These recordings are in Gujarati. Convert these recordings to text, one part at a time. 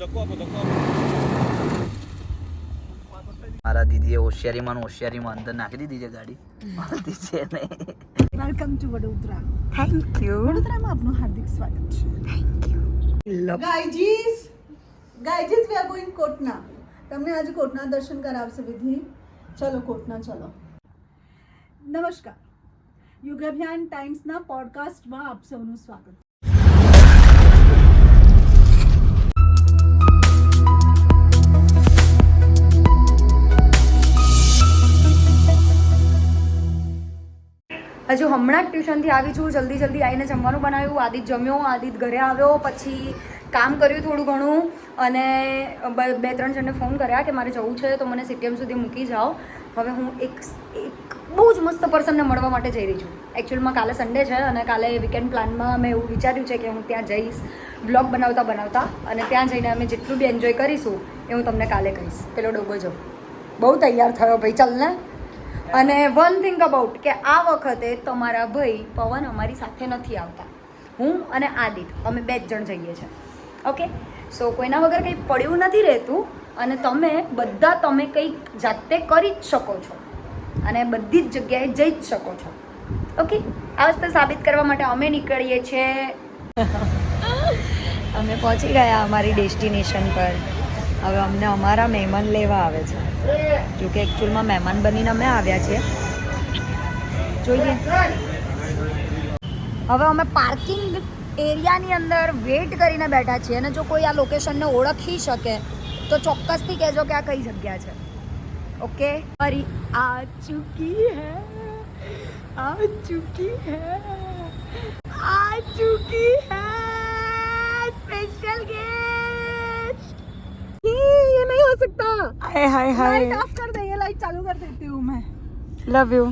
ધક્કો આપો ધક્કો આપો. મારા દીદીએ હોશિયારીમાં હોશિયારીમાં અંદર નાખી દીધી છે ગાડી. મળતી છે નહીં. Welcome to Vadodara. Thank you વડોદરામાં આપનું હાર્દિક સ્વાગત છે. Guys guys we are going કોટના. તમને આજે કોટના દર્શન કરાવશે વિધિ. ચલો કોટના ચલો. નમસ્કાર. યુગ અભિયાન ટાઈમ્સના પોડકાસ્ટમાં આપ સૌનું સ્વાગત હજુ હમણાં જ ટ્યુશનથી આવી છું. જલ્દી જલ્દી આવીને જમવાનું બનાવ્યું. આદિત જમ્યો, આદિત ઘરે આવ્યો, પછી કામ કર્યું થોડું ઘણું. અને બ- ત્રણ જણને ફોન કર્યા કે મારે જવું છે, તો મને સીટીએમ સુધી મૂકી જાઓ. હવે હું એક એક બહુ જ મસ્ત પર્સનને મળવા માટે જઈ રહી છું. એકચ્યુઅલમાં કાલે સન્ડે છે અને કાલે વીકેન્ડ પ્લાનમાં મેં એવું વિચાર્યું છે કે હું ત્યાં જઈશ બ્લોગ બનાવતા બનાવતા. અને ત્યાં જઈને અમે જેટલું બી એન્જોય કરીશું, એ હું તમને કાલે કહીશ. પેલો ડોગો જો. બહુ તૈયાર થયો ભાઈ, ચાલ ને. અને વન થિંગ અબાઉટ કે આ વખતે તમારા ભાઈ પવન અમારી સાથે નથી આવતા. હું અને આદિત, અમે બે જ જણ જઈએ છીએ. ઓકે સો કોઈના વગર કંઈ પડ્યું નથી રહેતું અને તમે બધા તમે કંઈક જાતે કરી જ શકો છો. અને બધી જ જગ્યાએ જઈ જ શકો છો. ઓકે આ વસ્તુ સાબિત કરવા માટે અમે નીકળીએ છીએ. અમે પહોંચી ગયા અમારી ડેસ્ટિનેશન પર. હવે અમને અમારા મહેમાન લેવા આવે છે. જોકે એકચ્યુઅલમાં મહેમાન બનીને અમે આવ્યા છીએ. જોઈએ. હવે અમે પાર્કિંગ એરિયાની અંદર વેટ કરીને બેઠા છીએ અને જો કોઈ આ લોકેશનને ઓળખી શકે, તો ચોક્કસથી કહેજો કે આ કઈ જગ્યા છે. ઓકે ફરી આ ચૂકી હે. આ ચૂકી હે. આ ચૂકી હે. સ્પેશિયલ ગેમ हो सकता હાય હાય लाइट ऑफ कर दे ये लाइट चालू कर देती हूँ मैं love you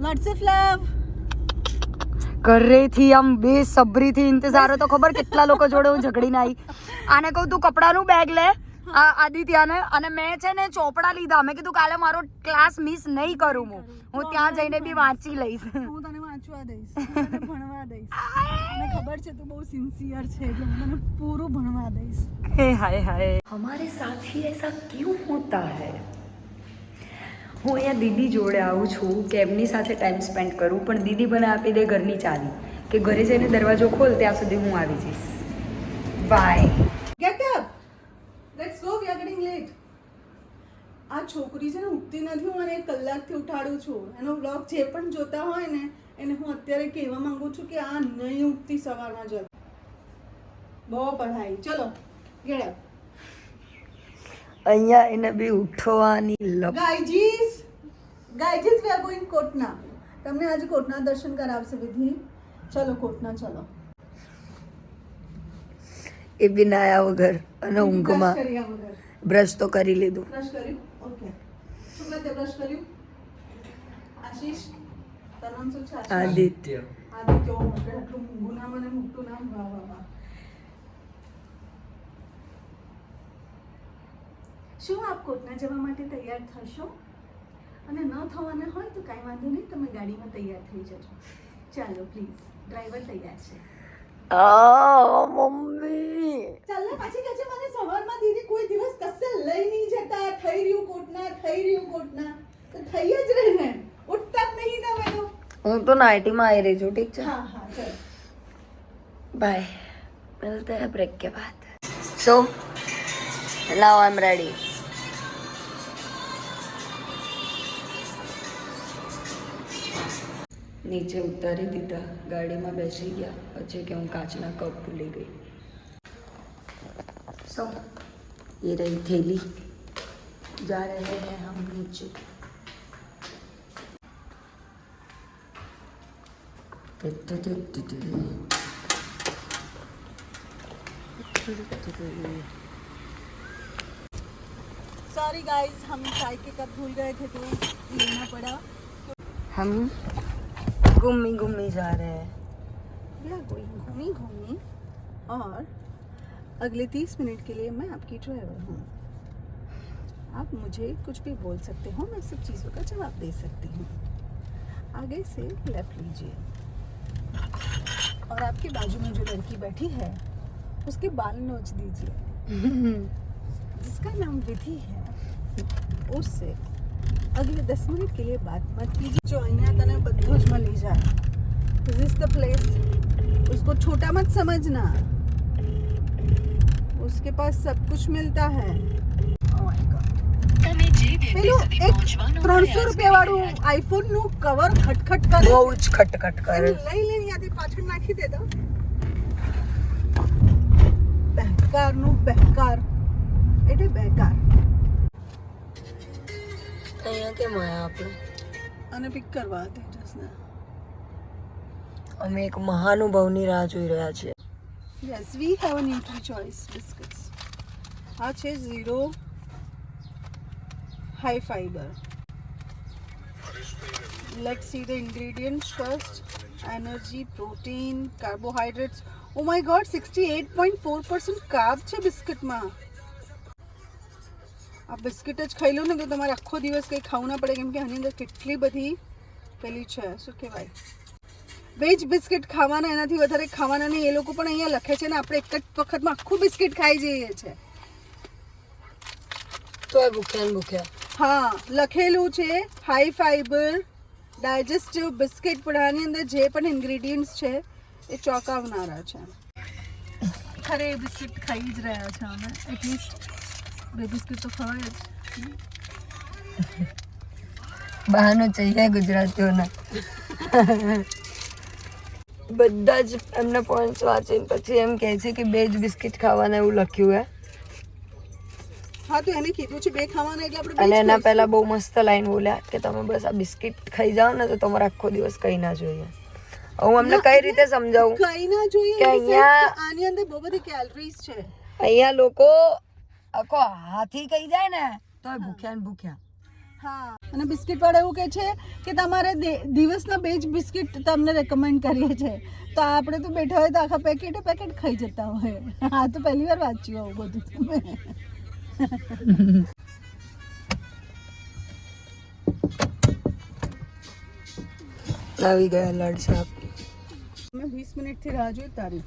lots of love ઘરેથી આમ બે સબરીથી ઇંતજાર હતો ખબર કેટલા લોકો જોડે હું ઝઘડીને આવી આને કહું તું કપડાનું બેગ લે આ આદિત્યાને અને મેં છે ને ચોપડા લીધા મેં કીધું કાલે મારો ક્લાસ મિસ નહીં કરું હું હું ત્યાં જઈને બી વાંચી લઈશ હું તને વાંચવા દઈશ મને ભણવા દઈશ. મને ખબર છે તું બહુ સિન્સિયર છે એટલે મને પૂરું ભણવા દઈશ. હે હાય હાય. હમારે સાથી એસા ક્યું હોતા હૈ? હું અહીંયા દીદી જોડે આવું છું કે એમની સાથે ટાઈમ સ્પેન્ડ કરું પણ દીદી મને આપી દે ઘરની ચાવી કે ઘરે જઈને દરવાજો ખોલ ત્યાં સુધી હું આવી જઈશ. Bye get up let's go we are getting late આ છોકરી છે ને ઉઠતી નથી હું એને એક કલાકથી ઉઠાડું છું. એનો વ્લોગ જે પણ જોતા હોય ને એને હું અત્યારે કહેવા માંગુ છું કે આ નહીં ઉઠતી સવારમાં જલ બહુ પઢાઈ. ચલો ગેટ અહીંયા એને બી ઉઠવાની ગાયજીસ ગાયજીસ વી આર ગોઈંગ કોટના. તમને આજે કોટના દર્શન કરાવશે વિધિ. ચલો કોટના ચલો. એ બી નાયા વગર અને ઊંઘમાં. બ્રશ તો કરી લીધું. બ્રશ કર્યું? ઓકે શું બ્રશ કર્યું? આશીષ? તારું શું છે આદિત્ય આદિત્ય આટલું મૂંગું નામ અને મોટું નામ. વાહ વાહ વાહ. શું આપ કોટના જવા માટે તૈયાર થશો? અને ન થવાના હોય તો કાંઈ વાંધો નહીં તમે ગાડીમાં તૈયાર થઈ જજો. ચાલો પ્લીઝ ડ્રાઈવર તૈયાર છે. મમ્મી. ચાલ પાછી કહે છે મને સવારમાં દીદી કોઈ દિવસ કશે લઈ નહીં જતા. થઈ રહ્યું કોટના થઈ રહ્યું કોટના. તો થઈ જ હું તો નાઇટીમાં આવી રહી છું ઠીક છે હા હા ચાલ बाय मिलते हैं ब्रेक के बाद so now I am ready નીચે ઉતારી દીધા ગાડીમાં બેસી ગયા પછી કે હું કાચના કપ ભૂલી ગઈ સો ये रही थैली जा रहे हैं हम सॉरी गाइस हम चाय के कप भूल गए थे तो लेना पड़ा। हम घूमी घूमी जा रहे हैं। घूमी घूमी और अगले तीस मिनट के लिए मैं आपकी ड्राइवर हूँ। आप मुझे कुछ भी बोल सकते हो मैं सब चीज़ों का जवाब दे सकती हूँ। आगे से लेफ़्ट लीजिए। और आपके बाजू में जो लड़की बैठी है, उसके बाल नोच दीजिए। जिसका नाम विधि है उससे अगले दस मिनट के लिए बात मत कीजिए। जो अन्य तना बदोज में ले जाए इज़ द प्लेस उसको छोटा मत समझना। उसके पास सब कुछ मिलता है। Oh પેલું એક ત્રણસો રૂપિયા વાળું આઈફોનનું કવર ખટખટ કરે. બહુ જ ખટખટ કરે. લઈ લઈ યાદી પાછળ નાખી દે તો. બેકાર. નું બહેકાર એટલે બેકાર. અહીંયા કેમ આવ્યા આપણે? અને પિક કરવા તેજસને અમે એક મહાનુભાવની રાહ જોઈ રહ્યા છીએ. Yes we have a Nutri Choice biscuits આ છે zero high fiber. Let's see the ingredients first energy protein carbohydrates. Oh my god, sixty eight carb છે બિસ્કિટમાં. આ બિસ્કિટ જ ખાઈ લો ને તો તમારે આખો દિવસ કંઈ ખાવું ના પડે કેમ કે આની અંદર કેટલી બધી પેલી છે શું કહેવાય? વેજ બિસ્કિટ ખાવાના એનાથી વધારે ખાવાના નહીં. એ લોકો પણ અહીંયા લખે છે ને આપણે એક જ વખતમાં આખું બિસ્કિટ ખાઈ જઈએ છીએ. તો ભૂખ્યા ભૂખ્યા. હા લખેલું છે હાઈ ફાઈબર ડાયજેસ્ટિવ બિસ્કિટ પણ આની અંદર જે પણ ઇન્ગ્રેડિયન્ટ્સ છે એ ચોંકાવનારા છે. ખરે એ બિસ્કિટ ખાઈ જ રહ્યા છે અમે. એટલીસ્ટ બે બિસ્કિટ તો ખવાય જ. બહાનો ચાહીએ ગુજરાતીઓના. બધા જ એમને પોઈન્ટ્સ વાંચીને પછી એમ કહે છે કે બે જ બિસ્કિટ ખાવાના એવું લખ્યું હે. હા તો એને કીધું છે બે ખાવાના એટલે આપણે અને એના પહેલા બહુ મસ્ત લાઈન બોલ્યા કે તમે બસ આ બિસ્કિટ ખાઈ જાઓ ને તો તમારે આખો દિવસ કઈ ના જોઈએ. હું અમને કઈ રીતે સમજાવું? કઈ ના જોઈએ કે અહીંયા- આની અંદર બહુ બધી કેલરીઝ છે. અહીંયા લોકો આખો હાથી કઈ જાય ને તો ભૂખ્યા ને ભૂખ્યા. હા અને બિસ્કિટ વાળા એવું કહે છે કે તમારે દિવસના બે જ બિસ્કિટ તમને રેકમેન્ડ કરીએ છે. તો આપણે તો બેઠા હોય તો આખા પેકેટે પેકેટ ખાઈ જતા હોય. હા તો પહેલી વાર વાંચ્યું આવું બધું આવી ગયા લાડ સાહેબ મેં 20 મિનિટથી રાહ જોઈ તારી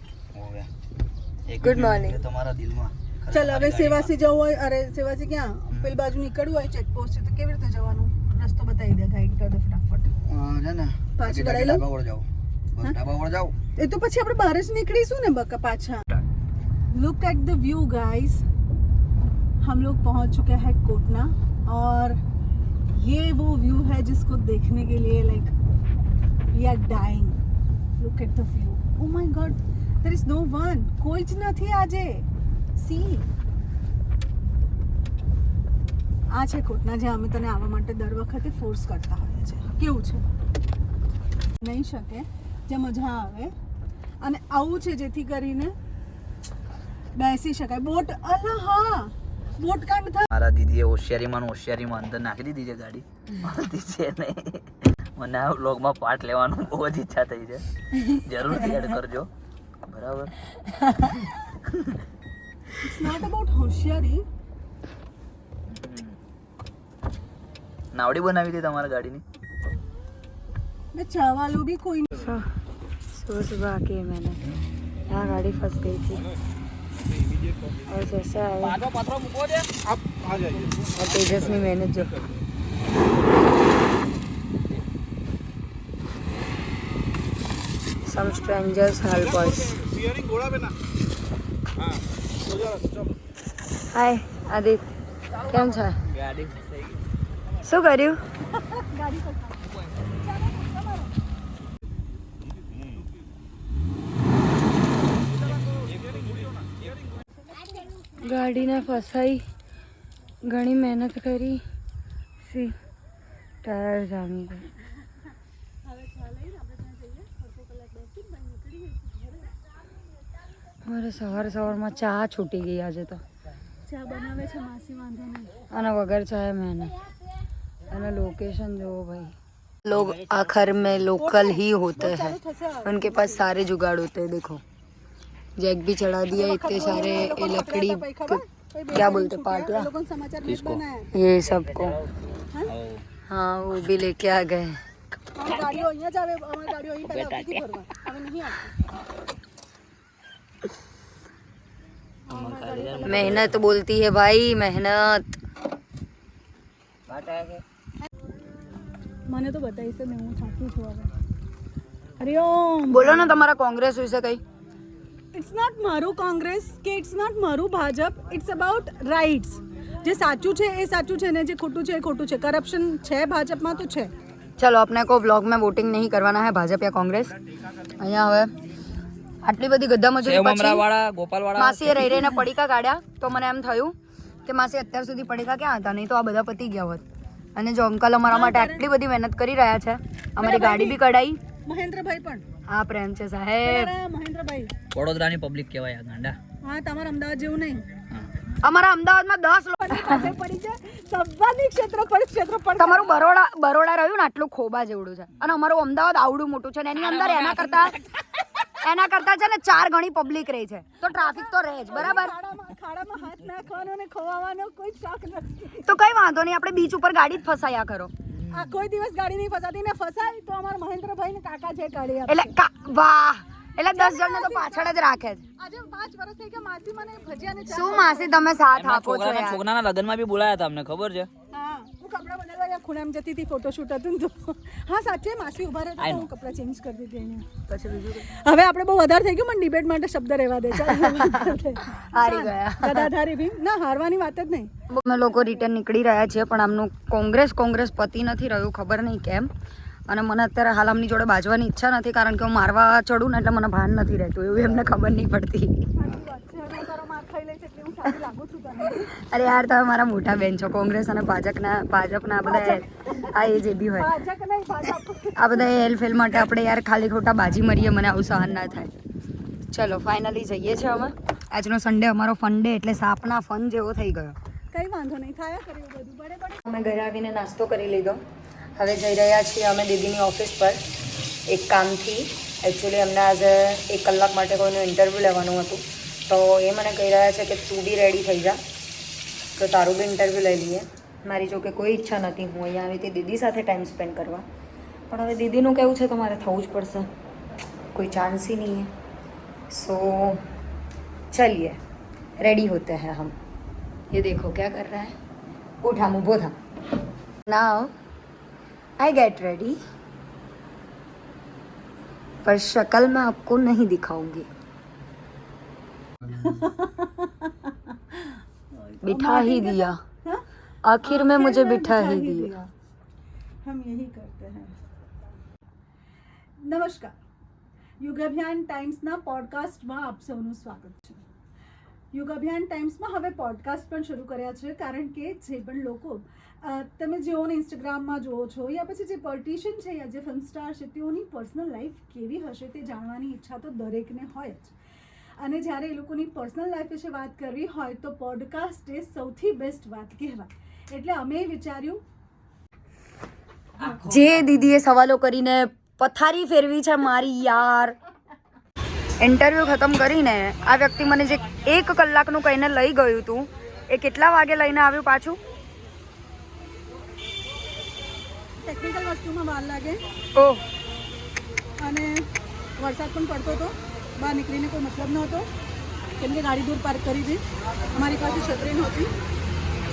ગુડ મોર્નિંગ તમારા દિલમાં ચલ હવે સેવાસી જવું હોય અરે સેવાસી ક્યાં? પેલી બાજુ નીકળવું હોય ચેકપોસ્ટ તો કેવી રીતે જવાનું? રસ્તો બતાવી દે ગાઈડ કર દે ફટાફટ. છે ને. પાછી વળાઈ લો જાવ એ તો પછી આપણે બહાર જ નીકળીશું ને બકા પાછા. Look at the view guys हम लोग पहुंच चुके हैं कोटना और ये वो व्यू है जिसको देखने के लिए like we are dying look at the view oh my god there is no one કોઈ જ નથી આજે સી આ છે કોટના જ્યાં અમે તને આવવા માટે દર વખતે ફોર્સ કરતા હોઈએ છીએ કેવું છે નહીં શકે જે મજા આવે અને આવું છે જેથી કરીને બેસી શકાય બોટ અલા હા મોટકાંડ થાય. મારા દીદીએ હોશિયારીમાં હોશિયારીમાં અંદર નાખી દીધી છે ગાડી. મળતી છે નહીં. મને આ વ્લોગમાં પાર્ટ લેવાનો બહુ જ ઈચ્છા થઈ છે. જરૂરથી એડ કરજો. બરાબર? ઇટ્સ નોટ અબાઉટ હોશિયારી. નાવડી બનાવી હતી તમારા ગાડીની? મેં ચાવાલું બી કોઈ સુબહ સુબહ કે મેં આ ગાડી ફસ ગઈ. છે और जैसे आए और तेजस ने मैंने जो some strangers help us હાય આદિત કેમ છે શું કર્યું ગાડીને ફસાઈ ઘણી મહેનત કરી સી ટાયર જામી ગઈ મારે સવાર સવારમાં ચા છૂટી ગઈ આજે તો ચા બનાવે છે માસી વાંધો નહીં आना वगैरह चाहे मैंने है लोकेशन जो भाई लोग आखिर में लोकल ही होते हैं उनके पास सारे जुगाड़ होते हैं देखो जैक भी चढ़ा दिया इतने सारे लकड़ी क्या बोलते पाटला ये सबको। हाँ? वो भी लेके आ गए। मेहनत बोलती है भाई मेहनत। मैंने तो बताई से मैं हूँ छाती छुआ अरे बोलो ना तुम्हारा कांग्रेस हुई से कहीं। ઇટ્સ નોટ મારું કોંગ્રેસ કે ઇટ્સ નોટ મારું ભાજપ. ઇટ્સ અબાઉટ રાઇટ્સ જે સાચું છે એ સાચું છે ને જે ખોટું છે એ ખોટું છે. કરપ્શન છે ભાજપમાં તો છે. ચલો આપણે કોઈ વ્લોગમાં વોટિંગ નહીં કરવાના હે ભાજપ યા કોંગ્રેસ? અહીંયા હવે આટલી બધી ગદ્દા મજૂરી પછી માસીએ રહી રહીને પડીકા કાઢ્યા. તો મને એમ થયું કે માસી અત્યાર સુધી પડીકા ક્યાં હતા? નહીં તો આ બધા પતી ગયા હોત. અને જો અંકલ અમારા માટે આટલી બધી મહેનત કરી રહ્યા છે અમારી ગાડી બી કઢાઈ. મહેન્દ્રભાઈ પણ. આ પ્રેમ છે સાહેબ. મહેન્દ્રભાઈ વડોદરાની પબ્લિક કહેવાય આ ગાંડા. હા તમારા અમદાવાદ જેવું નહીં. અમારા અમદાવાદમાં દસ લોકો પાસે પડી છે. સબ્બાની ક્ષેત્રફળ ક્ષેત્રફળ તમારું બરોડા બરોડા રહ્યું ને આટલું ખોબા જેવડું છે. અને અમારું અમદાવાદ આવડું મોટું છે ને એની અંદર એના કરતા એના કરતા છે ને ચાર ગણી પબ્લિક રહી છે. તો ટ્રાફિક તો રહે જ બરાબર? ખાડામાં હાથ નાખવાનો ને ખોવાનો કોઈ શોખ નથી. તો કઈ વાંધો નહીં આપણે બીચ ઉપર ગાડી જ ફસાયા કરો. આ કોઈ દિવસ ગાડી નહીં ફસાતી ને ફસાય તો અમારા મહેન્દ્રભાઈ ને કાકા છે કાઢી એટલે કા- વાહ! એટલે દસ જણને તો પાછળ જ રાખે છે. આજે પાંચ વર્ષ થઈ ગયા માસી મને ભજીયા શું માસી તમે સાથ આપો છો યાર? છોકરાના લગ્નમાં બી બોલાયા હતા અમને ખબર છે? હા હું કપડાં બદલવા ખૂણામાં જતી હતી ફોટોશૂટ હતું તો. હા સાચે માસી ઊભા રહેતા. હું કપડાં ચેન્જ કરી દીધી અહીંયા. પછી બીજું હવે આપણે બહુ વધારે થઈ ગયું મને ડિબેટ માટે શબ્દ રહેવા દે ચાલ. હારી ગયા. ગદાધારી ભીમ. ના હારવાની વાત જ નહીં. અમે લોકો રિટર્ન નીકળી રહ્યા છીએ પણ આમનું કોંગ્રેસ કોંગ્રેસ પતિ નથી રહ્યું ખબર નહીં કેમ. અને મને અત્યારે હાલ આમની જોડે બાજવાની ઈચ્છા નથી કારણ કે હું મારવા ચડું ને એટલે મને ભાન નથી રહેતું એવું એમને ખબર નહીં પડતી. અરે યાર તમે મારા મોટા બેન છો કોંગ્રેસ અને ભાજપના ભાજપના બધા આ એ જે બી હોય. આ બધા એલ ફેલ માટે આપણે યાર ખાલી ખોટા બાજી મરીએ મને આવું સહન ના થાય. ચલો ફાઇનલી જઈએ છીએ અમે આજનો સન્ડે અમારો ફન ડે એટલે સાપના ફન જેવો થઈ ગયો. કઈ વાંધો નહીં થાય કર્યું બધું. બડે બડે અમે ઘરે આવીને નાસ્તો કરી લીધો. હવે જઈ રહ્યા છીએ અમે દીદીની ઓફિસ પર એક કામથી એકચ્યુઅલી અમને આજે એક કલાક માટે કોઈનું ઇન્ટરવ્યૂ લેવાનું હતું તો એ મને કહી રહ્યા છે કે તું બી રેડી થઈ જા તો તારું બી ઇન્ટરવ્યૂ લઈ લઈએ મારી જોકે કોઈ ઈચ્છા નથી હું અહીંયા આવી હતી દીદી સાથે ટાઈમ સ્પેન્ડ કરવા પણ હવે દીદીનું કેવું છે તો મારે થવું જ પડશે કોઈ ચાન્સ ही नहीं है सो चलिए रेडी होते हैं हम ये देखो क्या कर रहा है उठ हम ऊभो था नाउ आई गेट रेडी पर शक्ल मैं आपको नहीं दिखाऊंगी बिठा ही दिया हाँ? आखिर में मुझे आखिर में बिठा ही दिया हम यही करते हैं નમસ્કાર યુગ અભિયાન ટાઈમ્સના પોડકાસ્ટમાં આપ સૌનું સ્વાગત છે યુગ અભિયાન ટાઈમ્સમાં હવે પોડકાસ્ટ પણ શરૂ કર્યા છે, કારણ કે જે પણ લોકો તમે જેઓને ઇન્સ્ટાગ્રામમાં જુઓ છો યા પછી જે પોલિટિશિયન છે યા જે ફિલ્મ સ્ટાર છે, તેઓની પર્સનલ લાઈફ કેવી હશે તે જાણવાની ઈચ્છા તો દરેકને હોય જ. અને જ્યારે એ લોકોની પર્સનલ લાઈફ વિશે વાત કરવી હોય તો પોડકાસ્ટ એ સૌથી બેસ્ટ વાત કહેવાય. એટલે અમે વિચાર્યું, જે દીદીએ સવાલો કરીને પથારી ફેરવી છે મારી યાર. ઇન્ટરવ્યૂ ખતમ કરીને આ વ્યક્તિ મને જે એક કલાકનું કહીને લઈ ગયું હતું એ કેટલા વાગે લઈને આવ્યું પાછું? ટેકનિકલ વસ્તુમાં વાર લાગે. ઓહ અને વરસાદ પણ પડતો હતો. બહાર નીકળીને કોઈ મતલબ નહોતો કેમ કે ગાડી દૂર પાર્ક કરી હતી. અમારી પાસે છત્રી નહોતી.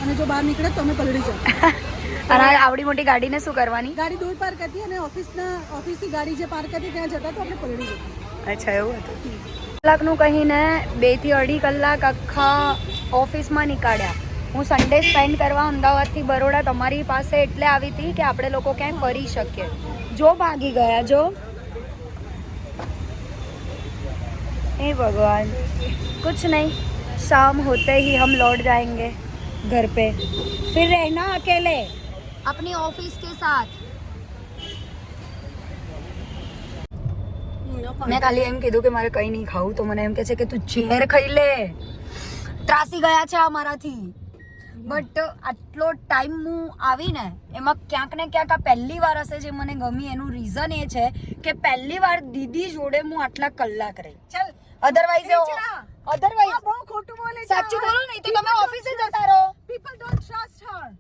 અને જો બહાર નીકળે તો અમે પલળી જાય અને આ આવડી મોટી ગાડીને શું કરવાની ગાડી દૂર પાર્ક હતી અને ઓફિસના ઓફિસની ગાડી જે પાર્ક હતી ત્યાં જતા તો આપણે પલળી જતા અચ્છા એવું હતું કલાકનું કહીને બે થી અઢી કલાક આખા ઓફિસમાં નીકાળ્યા હું સન્ડે સ્પેન્ડ કરવા અમદાવાદથી બરોડા તમારી પાસે એટલે આવી હતી કે આપણે લોકો ક્યાંય ફરી શકીએ જો ભાગી ગયા જો हे भगवान कुछ नहीं शाम होते ही हम लौट जाएंगे घर पे फिर रहना अकेले अपनी ऑफिस के साथ મેં ખાલી એમ કીધું કે મારે કંઈ નહીં ખાવું તો મને એમ કહે છે કે તું ઝેર ખાઈ લે ત્રાસી ગયા છે આ મારાથી બટ આટલો ટાઈમ હું આવીને એમાં ક્યાંક ને ક્યાંક આ પહેલી વાર હશે જે મને ગમી એનું રીઝન એ છે કે પહેલી વાર દીદી જોડે હું આટલા કલાક રહી ચાલ અધરવાઇઝ અધરવાઇઝ બહુ ખોટું બોલે છે સાચું બોલો નહીં તો તમે ઓફિસે જતા રહો people don't trust her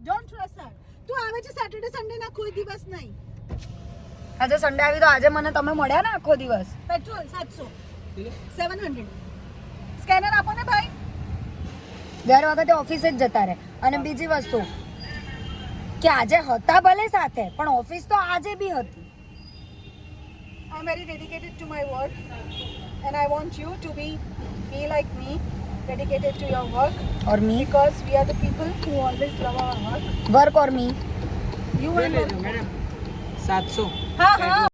don't trust her તું આવે છે સેટરડે સન્ડે ના કોઈ દિવસ નહીં. આજે સન્ડે આવી તો આજે મને તમે મળ્યા ને આખો દિવસ? પેટ્રોલ સાતસો. સેવન હંડ્રેડ સ્કેનર આપો ને ભાઈ. દર વખતે ઓફિસે જ જતા રહે. અને બીજી વસ્તુ કે આજે હતા ભલે સાથે પણ ઓફિસ તો આજે બી હતી. I am very dedicated to my work and I want you to be be like me, dedicated to your work Or me. because we are the people who always love our work. Work or me. You and madam સાતસો हाँ हाँ